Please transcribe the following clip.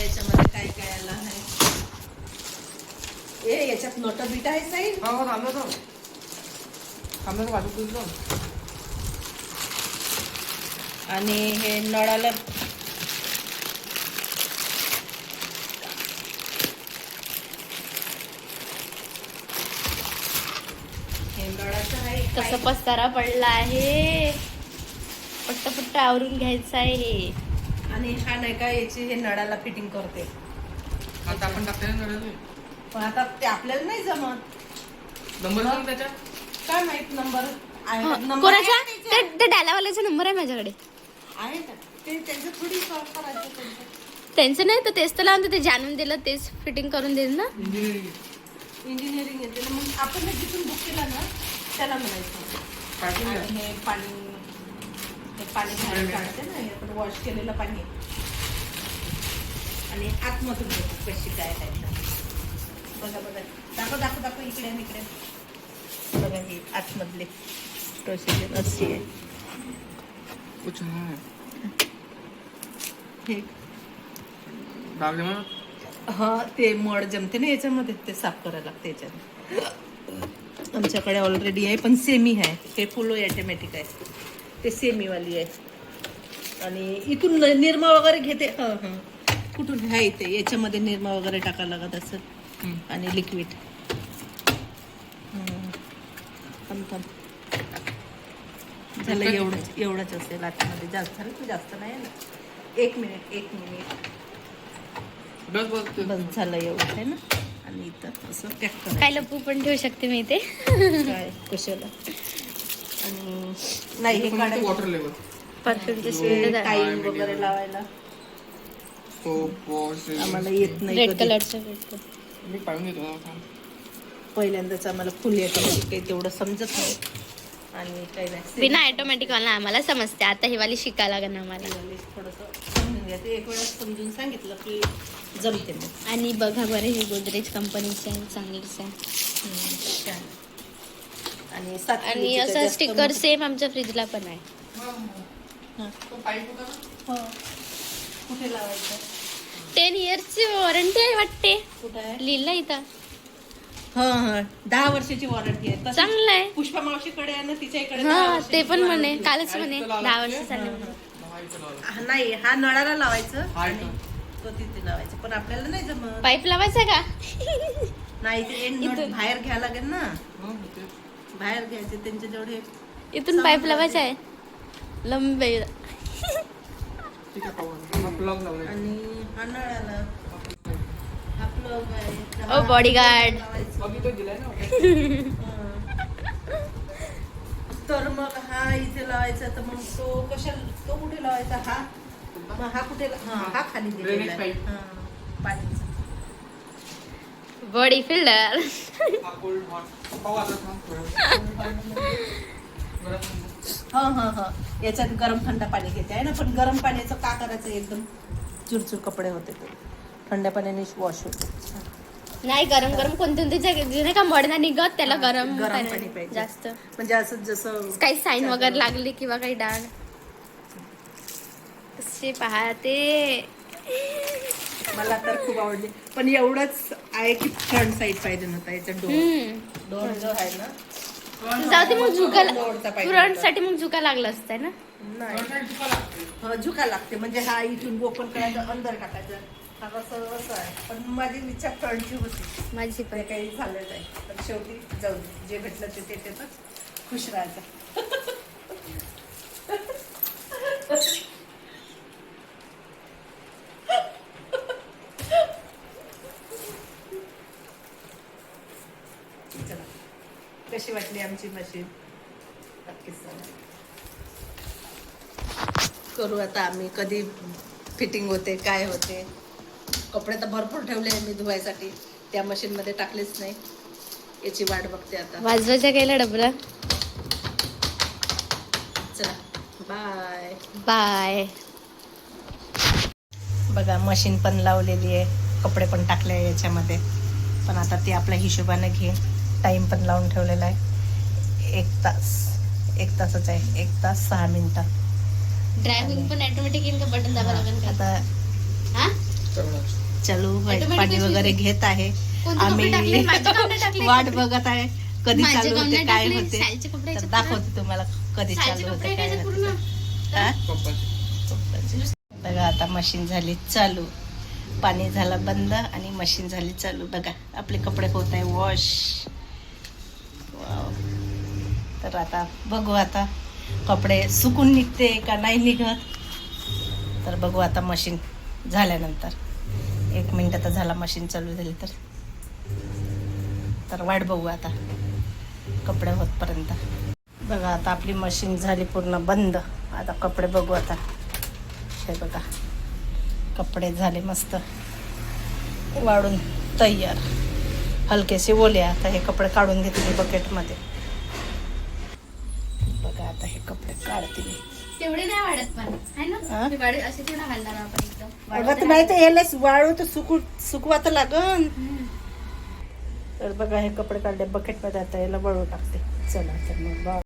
याच्यामध्ये काय काय आलं आहे? ए याच्यात नोट बीट आहे साईड हा हो थांबलो तो थांबलो तो वाटत तुझं आणि हे नळाला हे कसं पसारा पडला आहे. पट्ट पट्ट आवरून घ्यायचं आहे. हे आणि हा नाही का याची हे नळाला फिटिंग करते. आता आपण नळाले. पण आता ते आपल्याला नाही जमत. नंबर सांग काय माहीत नंबर? आहे हा, नंबर कोणाचा? आहे ते त्याच्यात. ते डायलावाल्याचा नंबर आहे माझ्याकडे. आहे का ते त्यांचं थोडी सॉल्व करायचं त्यांचं. त्यांचं नाही तर तेच तर लावून ते जाणून दिलं तेच फिटिंग करून देईल ना. इंजिनिअरिंग इंजिनिअरिंग येते ना मग आपण हे जिथून बुक केला ना त्याला म्हणायचं. पाठवून द्या. आणि हे पाणी हे पाणी बाहेर काढते ना हे आपण वॉश केलेलं पाणी. आणि आतमधून बघू कशी काय ते. बघा बघा. दाखव दाखव दाखव इकडे आणि इकडे. बघा ही आतमधली प्रोसिजर अशी आहे. हे. हा ते मड जमते ना याच्यामध्ये ते साफ करायला लागते याच्यात. आमच्याकडे ऑलरेडी आहे पण सेमी आहे. हे फुल ऑटोमॅटिक आहे. ते सेमीवाली आहे. आणि इथून निरमा वगैरे घेते. हं हं. कुठून? आहे इथे. याच्यामध्ये निरमा वगैरे टाकायला लागत असं हम्म. आणि लिक्विड झालं एवढंच एवढंच असेल आतमध्ये. जास्त झालं तर जास्त नाही आहे ना एक मिनिट एक मिनिट बस बस झालं एवढं आहे ना? आणि इथं असं पॅक लपू पण ठेवू शकते मी ते काय? कशाला? आणि नाही हे काढायचं. वॉटर लेवल परफ्यूमचे हे स्मेल टाईम वगैरे लावायला. सोप वॉश आम्हाला येत नाही रेड कधी. कलरचं मी पाळून घेतो ना थांब. पहिल्यांदाच आम्हाला फुल येतं म्हणजे काही तेवढं समजत नाही. आणि काही नाही. बिना ऑटोमॅटिक वाला आम्हाला समजते. आता ही वाली शिकायला लागेल आम्हाला. थोडंसं समजून घ्यायचं एक वेळेस समजून सांगितलं की जमते मग. आणि बघा बरं ही गोदरेज कंपनीचे आहे चांगलीच आहे. आणि सात आणि असं जास्त स्टिकर मोठी- सेम आमच्या फ्रीजला पण आहे. हा. तो पाईप होता ना? हो. कुठे लावायचं? टेन इयर्सची वॉरंटी आहे वाटते. कुठं आहे? लिहिलं इथं. हा हा. दहा वर्षाची वॉरंटी आहे. तसंच चांगलं आहे. पुष्पा मावशीकडे आहे ना तिच्या इकडे दहा हा वर्षाची ते पण म्हणे. कालच म्हणे. दहा? वर्ष झाले म्हणे. हा, नाही. हा नळाला लावायचं. हा, आणि इथं. तो तिथे लावायचं. पण आपल्याला नाही जमत. पाईप लावायचा का? नाही ते end. बाहेर घ्यायला लागेल ना. हो. बाहेर घ्यायचे त्यांचे जेवढे इथून पाईप लावायचा आहे लंबे. आणि हा नळाला हा plug आहे ओ, हा. तर मग हा इथे लावायचा तर मग तो कशा तो कुठे लावायचा हा मग हा कुठे हा हा खाली दिलेला आहे. pipe. बॉडी फिल्डर हा. हा हा. याच्यात गरम थंड पाणी घेते आहे ना? पण गरम पाण्याचं का करायचं एकदम? चुरचूर कपडे होते ते. थंड पाण्याने वॉश होते. नाही गरम गरम कोणत्या कोणत्या जे नाही का मडना निघत त्याला गरम गरम पाणी पाणी पाहिजे. जास्त. म्हणजे असं जसं काही साईन वगैरे लागली किंवा काही डाग. कसे पाहते. मला तर खूप आवडले. पण एवढंच आहे की फ्रंट साईड पाहिजे नव्हता याचा डोर डोर जो आहे ना जाऊ दे मग पाहिजे फ्रंट. साठी मग झुका लागलं असतंय ना? नाही. झुका लागते. म्हणजे हा इथून ओपन करायचं अंदर टाकायचं. पण माझी इच्छा फ्रंटची होती. माझी पण. काही झालं नाही पण शेवटी जाऊ. जे भेटलं ते ते त्यातच खुश राहायचं. कशी वाटली आमची मशीन. नक्कीच सांगा. करू आता आम्ही. कधी फिटिंग होते काय होते. कपडे तर भरपूर ठेवले मी धुवायसाठी. त्या मशीनमध्ये टाकलेच नाही. याची वाट बघते आता. वाजवायचा गेला डबला चला. बाय. बाय. बघा मशीन पण लावलेली आहे. कपडे पण टाकले याच्यामध्ये. पण आता ते आपल्या हिशोबाने घे टाईम पण लावून ठेवलेला आहे. एक तास एक तासच आहे. एक तास सहा मिनिटं. ड्रायव्हिंग पण ऑटोमॅटिक येईल का? बटन दाबा लागेल का आता हा. चालू पाणी वगैरे? घेत आहे. कोणते कपडे टाकले? माझे कपडे टाकले. वाट बघत आहे. कधी चालू होते काय. होते? तर दाखवते तुम्हाला कधी चालू होते काय होते हा? बघा आता मशीन झाली चालू. पाणी झालं बंद आणि मशीन झाली चालू. बघा आपले कपडे होत आहे वॉश हो. तर आता बघू आता कपडे सुकून निघते का नाही निघत. तर बघू आता मशीन झाल्यानंतर. एक मिनटं तर झाला मशीन चालू झाली तर. तर वाट बघू आता कपडे होतपर्यंत. बघा आता आपली मशीन झाली पूर्ण बंद. आता कपडे बघू आता. हे बघा. कपडे झाले मस्त. वाढून तयार. हलकेसे ओले आता हे कपडे काढून घेते मी बकेटमध्ये बघा आता हे कपडे काढते मी. तेवढे नाही वाढत पण अगं तर नाही. तर याला वाळू तर सुकू सुकवा तर लागन. तर बघा हे कपडे काढले बकेटमध्ये आता याला वळू टाकते. चला तर मग बा